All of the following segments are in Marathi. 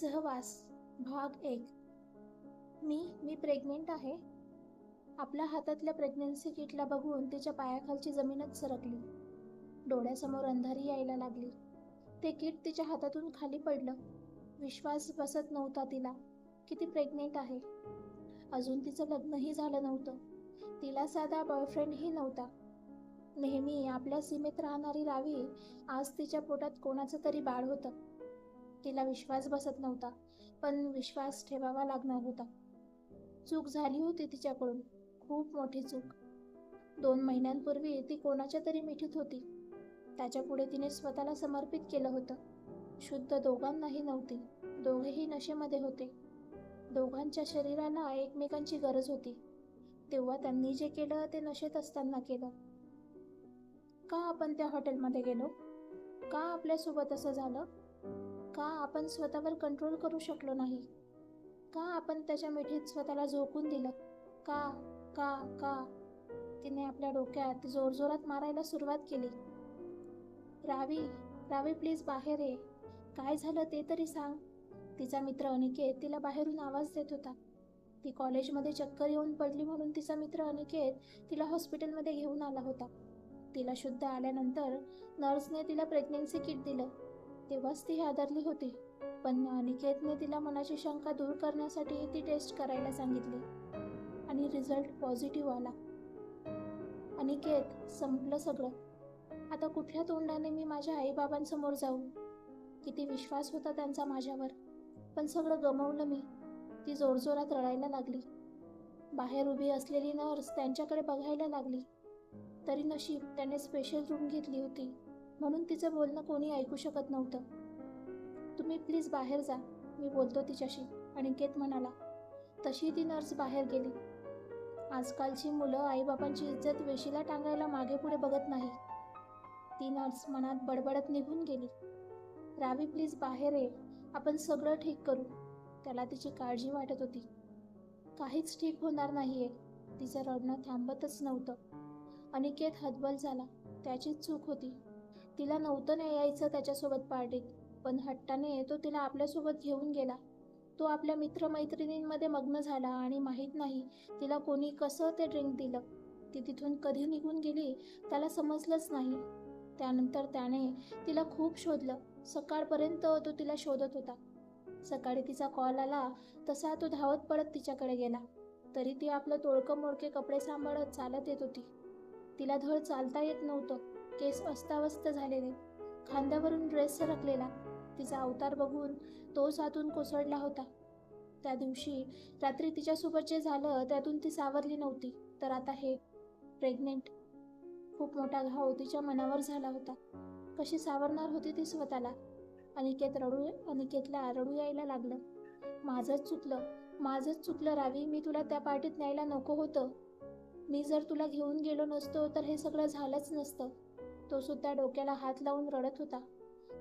सहवास भाग एक. मी मी प्रेग्नेंट आहे. आपल्या हातातल्या प्रेग्नन्सी किटला बघून तिच्या पायाखालची जमीनच सरकली. डोळ्यासमोर अंधारी यायला लागली. ते किट तिच्या हातातून खाली पडलं. विश्वास बसत नव्हता तिला किती प्रेग्नेंट आहे. अजून तिचं लग्नही झालं नव्हतं. तिला साधा बॉयफ्रेंडही नव्हता. नेहमी आपल्या सीमेत राहणारी रावी आज तिच्या पोटात कोणाचं तरी बाळ होतं. तिला विश्वास बसत नव्हता पण विश्वास ठेवावा लागणार होता. चूक झाली होती तिच्याकडून खूप मोठी चूक. दोन महिन्यांपूर्वी ती कोणाच्या तरी मिठीत होती. त्याच्या पुढे तिने स्वतःला समर्पित केलं होतं. शुद्ध दोघांनाही नव्हती दोघेही नशेमध्ये होते. दोघांच्या शरीराला एकमेकांची गरज होती. तेव्हा त्यांनी जे केलं ते नशेत असताना केलं. का आपण त्या हॉटेलमध्ये गेलो? का आपल्यासोबत असं झालं? का आपण स्वतःवर कंट्रोल करू शकलो नाही? का आपण त्याच्या मिठीत स्वतःला झोकून दिलं? का का का? तिने आपल्या डोक्यात जोरजोरात मारायला सुरुवात केली. रावी रावी प्लीज बाहेर ये. काय झालं ते तरी सांग. तिचा मित्र अनिकेत तिला बाहेरून आवाज देत होता. ती कॉलेजमध्ये चक्कर येऊन पडली म्हणून तिचा मित्र अनिकेत तिला हॉस्पिटलमध्ये घेऊन आला होता. तिला शुद्ध आल्यानंतर नर्सने तिला प्रेग्नेन्सी किट दिलं. तेव्हाच ती हादरली होती. पण अनिकेतने तिला मनाची शंका दूर करण्यासाठी ती टेस्ट करायला सांगितली. आणि रिझल्ट पॉझिटिव्ह आला. अनिकेत संपलं सगळं. आता कुठल्या तोंडाने मी माझ्या आईबाबांसमोर जाऊ? किती विश्वास होता त्यांचा माझ्यावर. पण सगळं गमवलं मी. ती जोरजोरात रडायला लागली. बाहेर उभी असलेली नर्स त्यांच्याकडे बघायला लागली. तरी नशीब त्याने स्पेशल रूम घेतली होती. म्हणून तिचं बोलणं कोणी ऐकू शकत नव्हतं. तुम्ही प्लीज बाहेर जा मी बोलतो तिच्याशी अनिकेत म्हणाला तशी ती नर्स बाहेर गेली. आजकालची मुलं आईबाबांची इज्जत वेशीला टांगायला मागे पुढे बघत नाही. ती नर्स मनात बडबडत निघून गेली. रावी प्लीज बाहेर ये. आपण सगळं ठीक करू. त्याला तिची काळजी वाटत होती. काहीच ठीक होणार नाहीये. तिचं रडणं थांबतच नव्हतं. अनिकेत हतबल झाला. त्याचीच चूक होती. तिला नव्हतं नाही यायचं त्याच्यासोबत पार्टीत पण हट्टाने तो तिला आपल्यासोबत घेऊन गेला. तो आपल्या मित्रमैत्रिणींमध्ये मग्न झाला आणि माहीत नाही तिला कोणी कसं ते ड्रिंक दिलं. ती तिथून कधी निघून गेली त्याला समजलंच नाही. त्यानंतर त्याने तिला खूप शोधलं. सकाळपर्यंत तो तिला शोधत होता. सकाळी तिचा कॉल आला तसा तो धावत पडत तिच्याकडे गेला. तरी ती आपलं तोडकं मोडके कपडे सांभाळत चालत येत होती. तिला धड चालता येत नव्हतं. केस अस्तावस्त झालेले. खांद्यावरून ड्रेस सरकलेला. तिचा अवतार बघून तो सातून कोसळला होता. त्या दिवशी रात्री तिच्यासोबत जे झालं त्यातून ती सावरली नव्हती. तर आता हे प्रेग्नेंट खूप मोठा घाव तिच्या मनावर झाला होता. कशी सावरणार होती ती स्वतःला? अनिकेत रडू अनिकेतला रडू यायला लागलं. माझंच चुकलं माझंच चुकलं रावी मी तुला त्या पार्टीत न्यायला नको होतं. मी जर तुला घेऊन गेलो नसतो तर हे सगळं झालंच नसतं. तो सुद्धा डोक्याला हात लावून रडत होता.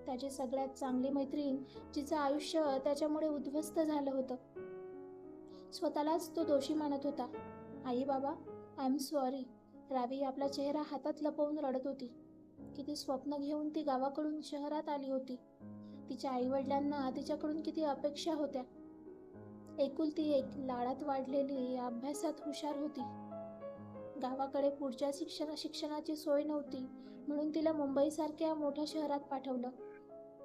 त्याची सगळ्यात चांगली मैत्रीण जिचं आयुष्य त्याच्यामुळे उद्ध्वस्त झालं होतं. स्वतःलाच तो दोषी मानत होता. आई बाबा आय एम सॉरी रावी आपला चेहरा हातात लपवून रडत होती. किती स्वप्न घेऊन ती गावाकडून शहरात आली होती. तिच्या आईवडिलांना तिच्याकडून किती अपेक्षा होत्या. एकुलती एक लाडात वाढलेली अभ्यासात हुशार होती. गावाकडे पुढच्या शिक्षणा शिक्षणाची सोय नव्हती. म्हणून तिला मुंबईसारख्या मोठ्या शहरात पाठवलं.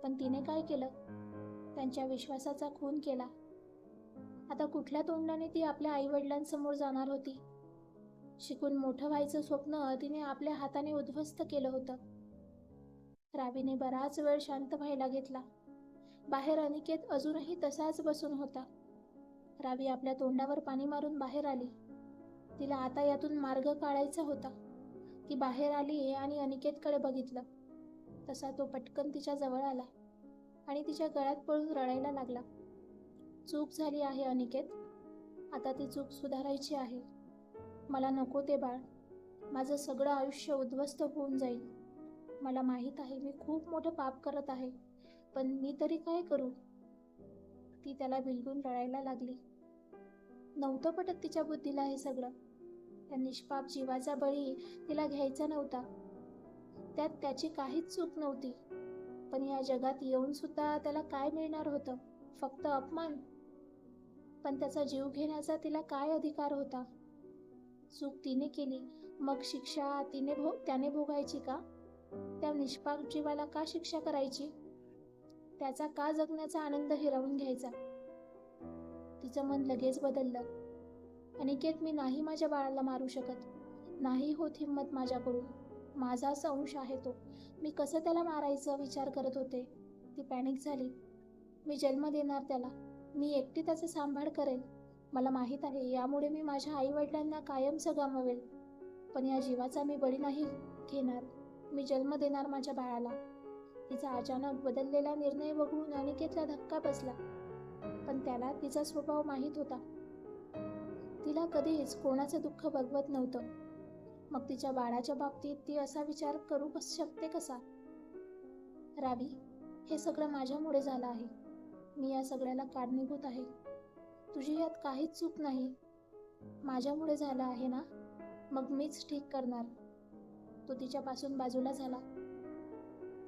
पण तिने काय केलं? त्यांच्या विश्वासाचा खून केला. आता कुठल्या तोंडाने ती आपल्या आईवडिलांसमोर जाणार होती? शिकून मोठं व्हायचं स्वप्न तिने आपल्या हाताने उद्ध्वस्त केलं होतं. रावीने बराच वेळ शांत व्हायला घेतला. बाहेर अनिकेत अजूनही तसाच बसून होता. रावी आपल्या तोंडावर पाणी मारून बाहेर आली. तिला आता यातून मार्ग काढायचा होता. ती बाहेर आली आणि अनिकेतकडे बघितलं. तसा तो पटकन तिच्या जवळ आला आणि तिच्या गळ्यात पळून रडायला लागला. चूक झाली आहे अनिकेत. आता ती चूक सुधारायची आहे. मला नको ते बाळ. माझं सगळं आयुष्य उद्ध्वस्त होऊन जाईल. मला माहीत आहे मी खूप मोठं पाप करत आहे पण मी तरी काय करू? ती त्याला बिलगून रडायला लागली. नव्हतं पटत तिच्या बुद्धीला हे सगळं. त्या निष्पाप जीवाचा बळी तिला घ्यायचा नव्हता. त्यात त्याची काहीच चूक नव्हती. पण या जगात येऊन सुद्धा त्याला काय मिळणार होतं? फक्त अपमान? पण त्याचा जीव घेण्याचा तिला काय अधिकार होता? चूक तिने केली. मग शिक्षा तिने भो त्याने भोगायची का? त्या निष्पाप जीवाला का शिक्षा करायची? त्याचा का जगण्याचा आनंद हिरावून घ्यायचा? तिचं मन लगेच बदललं. अनिकेत मी नाही माझ्या बाळाला मारू शकत. नाही होत हिंमत माझ्याकडून. माझाच अंश आहे तो. मी कसं त्याला मारायचं विचार करत होते. ती पॅनिक झाली. मी जन्म देणार त्याला. मी एकटी त्याचा सांभाळ करेल मला माहीत आहे यामुळे मी माझ्या आई वडिलांना कायमचं गमावेल पण या जीवाचा मी बळी नाही घेणार. मी जन्म देणार माझ्या बाळाला. तिचा अचानक बदललेला निर्णय बघून अनिकेतला धक्का बसला. पण त्याला तिचा स्वभाव माहीत होता. तिला कधीच कोणाचं दुःख बघवत नव्हतं. मग तिच्या बाळाच्या बाबतीत ती असा विचार करू शकते कसा? रावी हे सगळं माझ्यामुळे झालं आहे. मी या सगळ्याला कारणीभूत आहे. तुझी यात काहीच चूक नाही. माझ्यामुळे झालं आहे ना? मग मीच ठीक करणार. तो तिच्यापासून बाजूला झाला.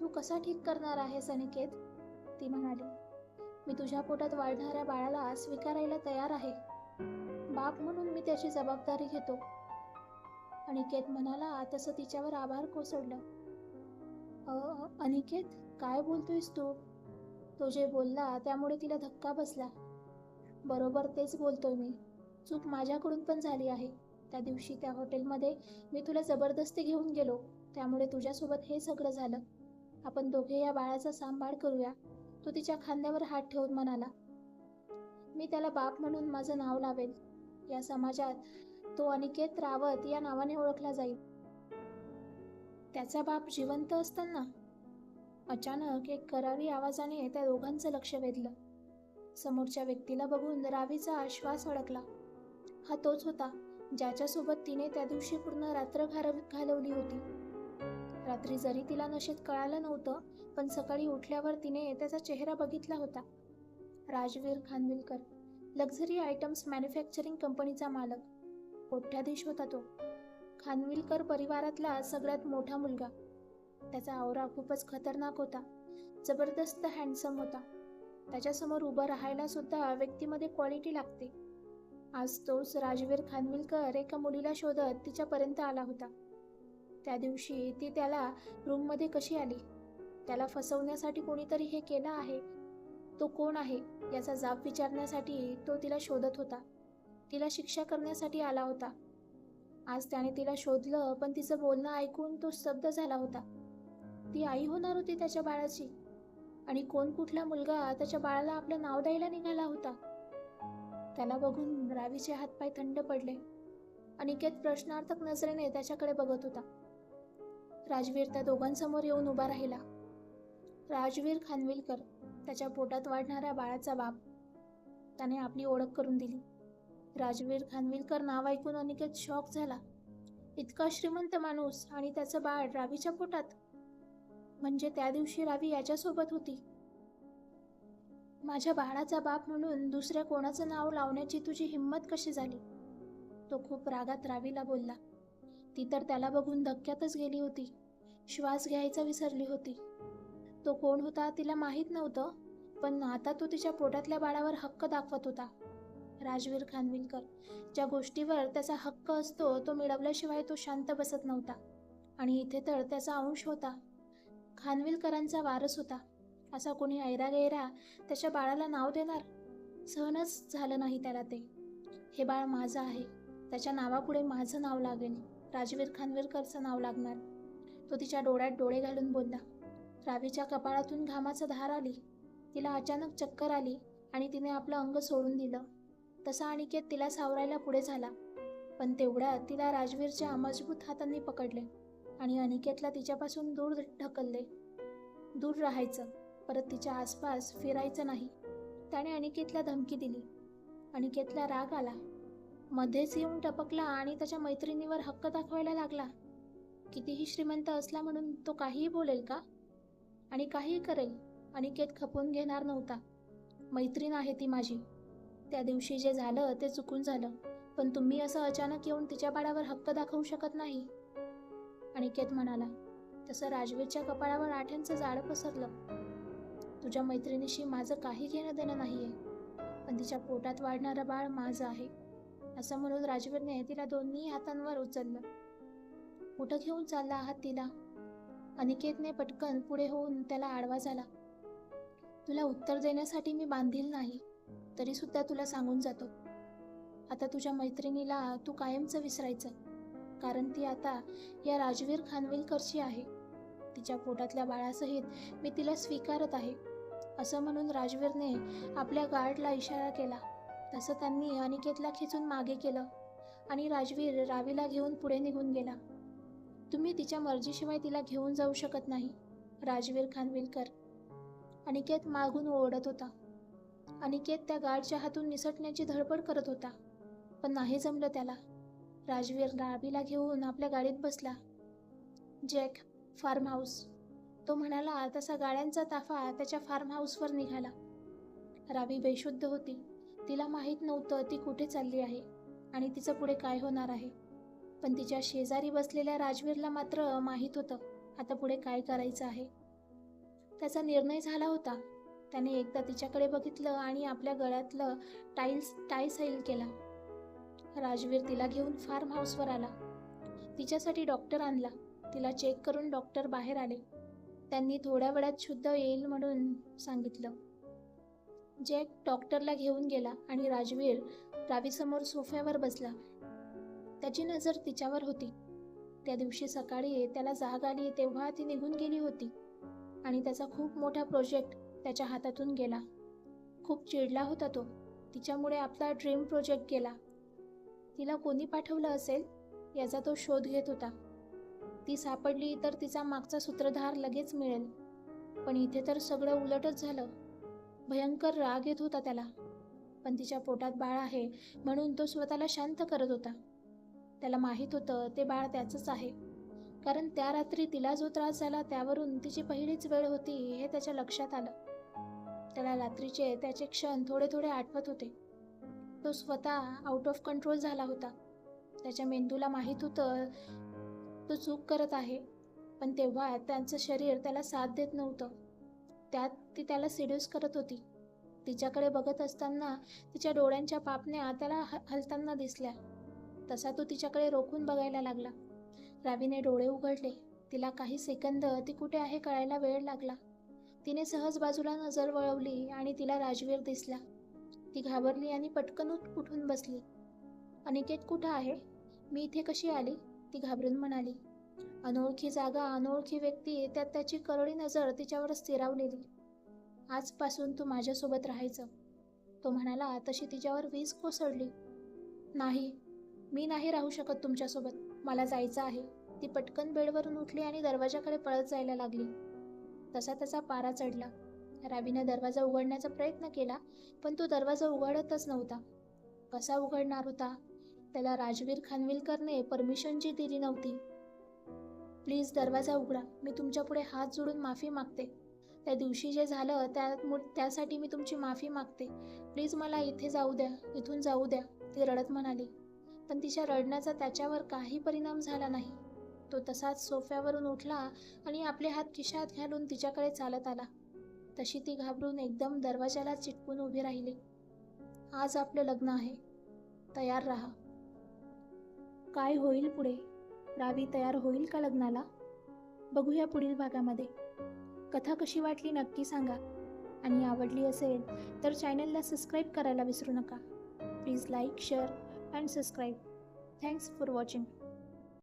तू कसा ठीक करणार आहेस अनिकेत? ती म्हणाली. मी तुझ्या पोटात वाढणाऱ्या बाळाला स्वीकारायला तयार आहे. बाप म्हणून मी त्याची जबाबदारी घेतो. अनिकेत म्हणाला तसं तिच्यावर आभार कोसळलं. अनिकेत काय बोलतोयस तू? तो जे बोलला त्यामुळे तिला धक्का बसला. बरोबर तेच बोलतोय मी. चूक माझ्याकडून पण झाली आहे. त्या दिवशी त्या हॉटेलमध्ये मी तुला जबरदस्ती घेऊन गेलो. त्यामुळे तुझ्यासोबत हे सगळं झालं. आपण दोघे या बाळाचा सांभाळ करूया. तो तिच्या खांद्यावर हात ठेवून म्हणाला मी त्याला बाप म्हणून माझं नाव लावेल. या समाजात तो अनिकेत रावत या नावाने ओळखला जाईल. त्याचा बाप जिवंत असताना अचानक एक करारी आवाजाने त्या दोघांचं लक्ष वेधलं. समोरच्या व्यक्तीला बघून रावीचा आश्वास अडकला. हा तोच होता ज्याच्यासोबत तिने त्या दिवशी पूर्ण रात्र घालवली होती. रात्री जरी तिला नशेत कळालं नव्हतं पण सकाळी उठल्यावर तिने त्याचा चेहरा बघितला होता. Rajveer Khanvilkar luxury items manufacturing कंपनीचा मालक. कोट्याधीश होता तो. खानविलकर परिवारातला सगळ्यात मोठा मुलगा. त्याचा आवरा खूपच खतरनाक होता. जबरदस्त हँडसम होता. त्याच्यासमोर उभं राहायला सुद्धा व्यक्तीमध्ये क्वालिटी लागते. आज तोच राजवीर खानविलकर एका मुलीला शोधत तिच्यापर्यंत आला होता. त्या दिवशी ती त्याला रूममध्ये कशी आली? त्याला फसवण्यासाठी कोणीतरी हे केलं आहे? तो कोण आहे याचा जाब विचारण्यासाठी तो तिला शोधत होता. तिला शिक्षा करण्यासाठी आला होता. आज त्याने तिला शोधलं पण तिचं बोलणं ऐकून तो स्तब्ध झाला होता. ती आई होणार होती त्याच्या बाळाची. आणि कोण कुठला मुलगा त्याच्या बाळाला आपलं नाव द्यायला निघाला होता? त्याला बघून रावीचे हातपाय थंड पडले. अनिकेत प्रश्नार्थक नजरेने त्याच्याकडे बघत होता. राजवीर त्या दोघांसमोर येऊन उभा राहिला. राजवीर खानविलकर. त्याच्या पोटात वाढणाऱ्या बाळाचा बाप. त्याने आपली ओळख करून दिली. राजवीर खानविलकर नाव ऐकून अनिकेत शॉक झाला. इतका श्रीमंत माणूस आणि त्याचं बाळ रावीच्या पोटात. म्हणजे त्या दिवशी रावी याच्यासोबत होती. माझ्या बाळाचा बाप म्हणून दुसऱ्या कोणाचं नाव लावण्याची तुझी हिंमत कशी झाली? तो खूप रागात रावीला बोलला. ती तर त्याला बघून धक्क्यातच गेली होती. श्वास घ्यायचा विसरली होती. तो कोण होता तिला माहीत नव्हतं पण आता तो तिच्या पोटातल्या बाळावर हक्क दाखवत होता. राजवीर खानविलकर ज्या गोष्टीवर त्याचा हक्क असतो तो मिळवल्याशिवाय तो शांत बसत नव्हता. आणि इथे तर त्याचा अंश होता. खानविलकरांचा वारस होता. असा कोणी ऐरा गैरा त्याच्या बाळाला नाव देणार? सहनच झालं नाही त्याला ते. हे बाळ माझं आहे. त्याच्या नावापुढे माझं नाव लागेल. राजवीर खानविलकरचं नाव लागणार. तो तिच्या डोळ्यात डोळे घालून बोलला. रावीच्या कपाळातून घामाचा धार आली. तिला अचानक चक्कर आली आणि तिने आपलं अंग सोडून दिलं. तसा अनिकेत तिला सावरायला पुढे झाला. पण तेवढ्यात तिला राजवीरच्या मजबूत हातांनी पकडले आणि अनिकेतला तिच्यापासून दूर ढकलले. दूर राहायचं परत तिच्या आसपास फिरायचं नाही. त्याने अनिकेतला धमकी दिली. अनिकेतला राग आला. मध्येच येऊन टपकला आणि त्याच्या मैत्रिणीवर हक्क दाखवायला लागला. कितीही श्रीमंत असला म्हणून तो काहीही बोलेल का? आणि काहीही करेल अनिकेत खपवून घेणार नव्हता. मैत्रीण आहे ती माझी. त्या दिवशी जे झालं ते चुकून झालं. पण तुम्ही असं अचानक येऊन तिच्या बाळावर हक्क दाखवू शकत नाही. अनिकेत म्हणाला तसं राजवीरच्या कपाळावर आठ्यांचं जाळं पसरलं. तुझ्या मैत्रिणीशी माझं काही घेणं देणं नाही आहे पण तिच्या पोटात वाढणारं बाळ माझं आहे. असं म्हणून राजवीरने तिला दोन्ही हातांवर उचललं. कुठं घेऊन चालला आहात तिला? अनिकेतने पटकन पुढे होऊन त्याला आडवा झाला. तुला उत्तर देण्यासाठी मी बांधील नाही तरी सुद्धा तुला सांगून जातो. आता तुझ्या मैत्रिणीला तू कायमचं विसरायचं कारण ती आता या राजवीर खानविलकरची आहे. तिच्या पोटातल्या बाळासहित मी तिला स्वीकारत आहे. असं म्हणून राजवीरने आपल्या गार्डला इशारा केला. तसं त्यांनी अनिकेतला खेचून मागे केलं आणि राजवीर रावीला घेऊन पुढे निघून गेला. तुम्ही तिच्या मर्जीशिवाय तिला घेऊन जाऊ शकत नाही राजवीर खानविलकर. अनिकेत मागून ओरडत होता. अनिकेत त्या गार्डच्या हातून निसटण्याची धडपड करत होता पण नाही जमलं त्याला. राजवीर रावीला घेऊन आपल्या गाडीत बसला. Jack farm house. तो म्हणाला तसा गाड्यांचा ताफा त्याच्या फार्म हाऊसवर निघाला. रावी बेशुद्ध होती. तिला माहीत नव्हतं ती कुठे चालली आहे आणि तिचं पुढे काय होणार आहे. पण तिच्या शेजारी बसलेल्या राजवीरला मात्र माहीत होतं आता पुढे काय करायचं आहे. त्याचा निर्णय झाला होता. त्याने एकदा तिच्याकडे बघितलं आणि आपल्या गळ्यातलं टाईल्स टाय सैल केला. राजवीर तिला घेऊन फार्म हाऊसवर आला. तिच्यासाठी डॉक्टर आणला. तिला चेक करून डॉक्टर बाहेर आले. त्यांनी थोड्या वेळात शुद्ध येईल म्हणून सांगितलं. जॅक डॉक्टरला घेऊन गेला आणि राजवीर रावीसमोर सोफ्यावर बसला. त्याची नजर तिच्यावर होती. त्या दिवशी सकाळी त्याला जाग आली तेव्हा ती निघून गेली होती आणि त्याचा खूप मोठा प्रोजेक्ट त्याच्या हातातून गेला. खूप चिडला होता तो. तिच्यामुळे आपला ड्रीम प्रोजेक्ट गेला. तिला कोणी पाठवलं असेल? याचा तो शोध घेत होता. ती सापडली तर तिचा मागचा सूत्रधार लगेच मिळेल. पण इथे तर सगळं उलटच झालं. भयंकर राग येत होता त्याला. पण तिच्या पोटात बाळ आहे म्हणून तो स्वतःला शांत करत होता. त्याला माहीत होतं ते बाळ त्याचंच आहे. कारण त्या रात्री तिला जो त्रास झाला त्यावरून तिची पहिलीच वेळ होती हे त्याच्या लक्षात आलं. त्याला रात्रीचे त्याचे क्षण थोडे थोडे आठवत होते. तो स्वतः आउट ऑफ कंट्रोल झाला होता. त्याच्या मेंदूला माहीत होतं तो चूक करत आहे. पण तेव्हा त्यांचं शरीर त्याला साथ देत नव्हतं. त्यात ती त्याला सिड्यूस करत होती. तिच्याकडे बघत असताना तिच्या डोळ्यांच्या पापण्या त्याला हलताना दिसल्या. तसा तो तिच्याकडे रोखून बघायला लागला. रावीने डोळे उघडले. तिला काही सेकंद ती कुठे आहे कळायला वेळ लागला. तिने सहज बाजूला नजर वळवली आणि तिला राजवीर दिसला. ती घाबरली आणि पटकन उठून बसली. अनिकेत कुठं आहे? मी इथे कशी आली? ती घाबरून म्हणाली. अनोळखी जागा अनोळखी व्यक्ती त्यात त्याची करडी नजर तिच्यावर स्थिरावलेली. आजपासून तू माझ्यासोबत राहायचं. तो म्हणाला तशी तिच्यावर वीज कोसळली. नाही मी नाही राहू शकत तुमच्यासोबत. मला जायचं आहे. ती पटकन बेडवरून उठली आणि दरवाजाकडे पळत जायला लागली. तसा त्याचा पारा चढला. रावीनं दरवाजा उघडण्याचा प्रयत्न केला पण तो दरवाजा उघडतच नव्हता. कसा उघडणार होता? त्याला राजवीर खानविलकरने परमिशन जी दिली नव्हती. प्लीज दरवाजा उघडा. मी तुमच्यापुढे हात जोडून माफी मागते. त्या दिवशी जे झालं त्या त्यासाठी मी तुमची माफी मागते. प्लीज मला इथे जाऊ द्या. इथून जाऊ द्या ती रडत म्हणाली. पण तिच्या रडण्याचा त्याच्यावर काही परिणाम झाला नाही. तो तसाच सोफ्यावरून उठला आणि आपले हात खिशात घालून तिच्याकडे चालत आला. तशी ती घाबरून एकदम दरवाजाला चिटकून उभी राहिली. आज आपलं लग्न आहे. तयार राहा. काय होईल पुढे? रावी तयार होईल का लग्नाला? बघूया पुढील भागामध्ये. कथा कशी वाटली नक्की सांगा. आणि आवडली असेल तर चॅनलला सबस्क्राईब करायला विसरू नका. Please like share and subscribe. Thanks for watching.